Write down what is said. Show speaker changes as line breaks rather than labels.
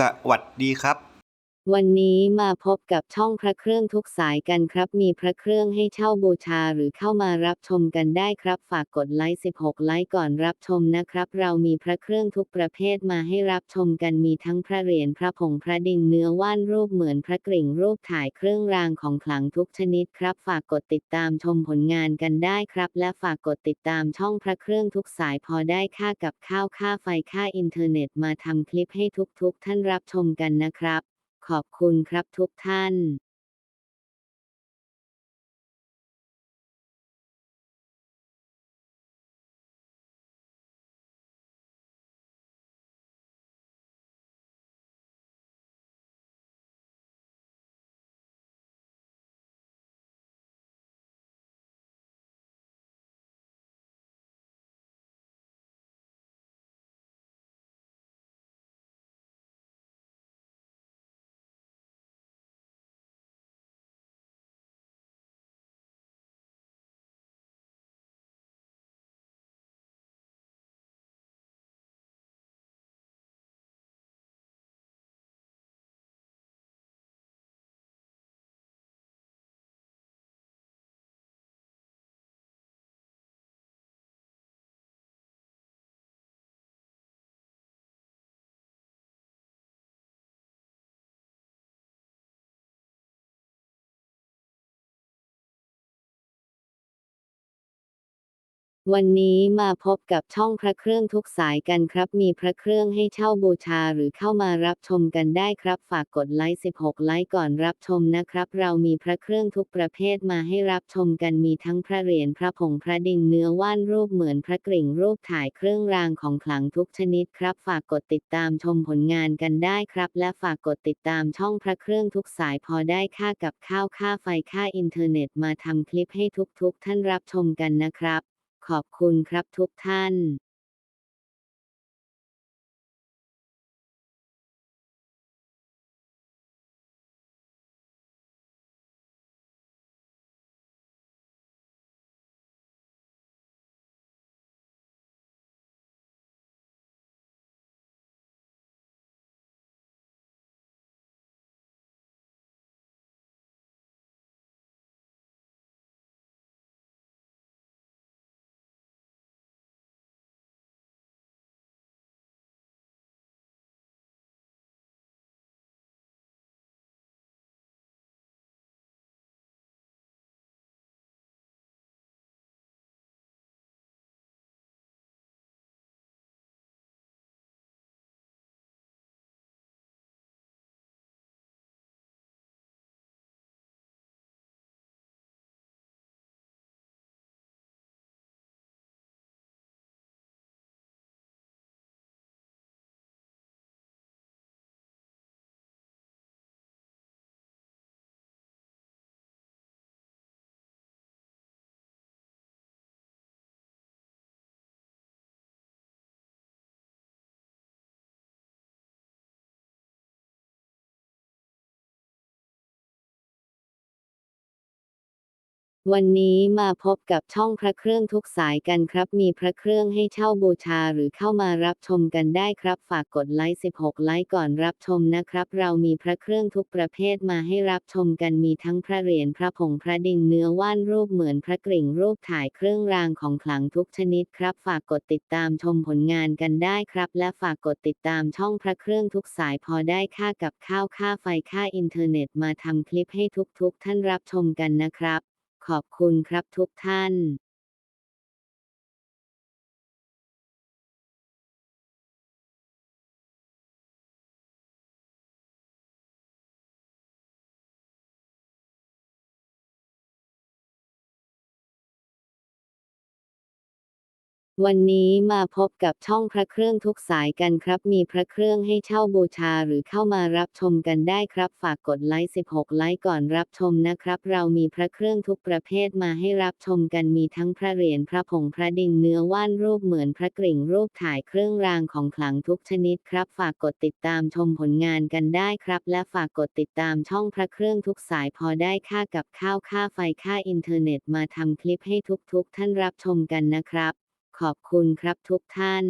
สวัสดีครับ
วันนี้มาพบกับช่องพระเครื่องทุกสายกันครับ มีพระเครื่องให้เช่าบูชาหรือเข้ามารับชมกันได้ครับ ฝากกดไลค์ 16 ไลค์ก่อนรับชมนะครับ เรามีพระเครื่องทุกประเภทมาให้รับชมกันมีทั้งพระเหรียญพระผงพระดิ่งเนื้อว่านรูปเหมือนพระกริ่งรูปถ่ายเครื่องรางของขลังทุกชนิดครับ ฝากกดติดตามชมผลงานกันได้ครับ และฝากกดติดตามช่องพระเครื่องทุกสายพอได้ค่ากับข้าวค่าไฟค่าอินเทอร์เน็ตมาทำคลิปให้ทุกๆท่านรับชมกันนะครับ ขอบคุณครับทุกท่าน วันนี้มาพบกับช่องพระเครื่องทุกสายกันครับ มีพระเครื่องให้เช่าบูชาหรือเข้ามารับชมกันได้ครับ ฝากกดไลค์ 16 ไลค์ก่อนรับชมนะครับ เรามีพระเครื่องทุกประเภทมาให้รับชมกันมีทั้งพระเหรียญพระผงพระดิ่งเนื้อว่านรูปเหมือนพระกริ่งรูปถ่ายเครื่องรางของขลังทุกชนิดครับ ฝากกดติดตามชมผลงานกันได้ครับ และฝากกดติดตามช่องพระเครื่องทุกสายพอได้ค่ากับข้าวค่าไฟค่าอินเทอร์เน็ตมาทำคลิปให้ทุกๆท่านรับชมกันนะครับ ขอบคุณครับทุกท่าน วันนี้มาพบกับช่องพระเครื่องทุกสายกันครับ มีพระเครื่องให้เช่าบูชาหรือเข้ามารับชมกันได้ครับ ฝากกดไลค์ 16 ไลค์ก่อนรับชมนะครับ เรามีพระเครื่องทุกประเภทมาให้รับชมกันมีทั้งพระเหรียญพระผงพระดิ่งเนื้อว่านรูปเหมือนพระกริ่งรูปถ่ายเครื่องรางของขลังทุกชนิดครับ ฝากกดติดตามชมผลงานกันได้ครับ และฝากกดติดตามช่องพระเครื่องทุกสายพอได้ค่ากับข้าวค่าไฟค่าอินเทอร์เน็ตมาทำคลิปให้ทุกๆท่านรับชมกันนะครับ ขอบคุณครับทุกท่าน วันนี้มาพบกับช่องพระเครื่องทุกสายกันครับ มีพระเครื่องให้เช่าบูชาหรือเข้ามารับชมกันได้ครับ ฝากกดไลค์ 16 ไลค์ก่อนรับชมนะครับ เรามีพระเครื่องทุกประเภทมาให้รับชมกันมีทั้งพระเหรียญพระผงพระดิ่งเนื้อว่านรูปเหมือนพระกริ่งรูปถ่ายเครื่องรางของขลังทุกชนิดครับ ฝากกดติดตามชมผลงานกันได้ครับ และฝากกดติดตามช่องพระเครื่องทุกสายพอได้ค่ากับข้าวค่าไฟค่าอินเทอร์เน็ตมาทำคลิปให้ทุกๆท่านรับชมกันนะครับ ขอบคุณครับทุกท่าน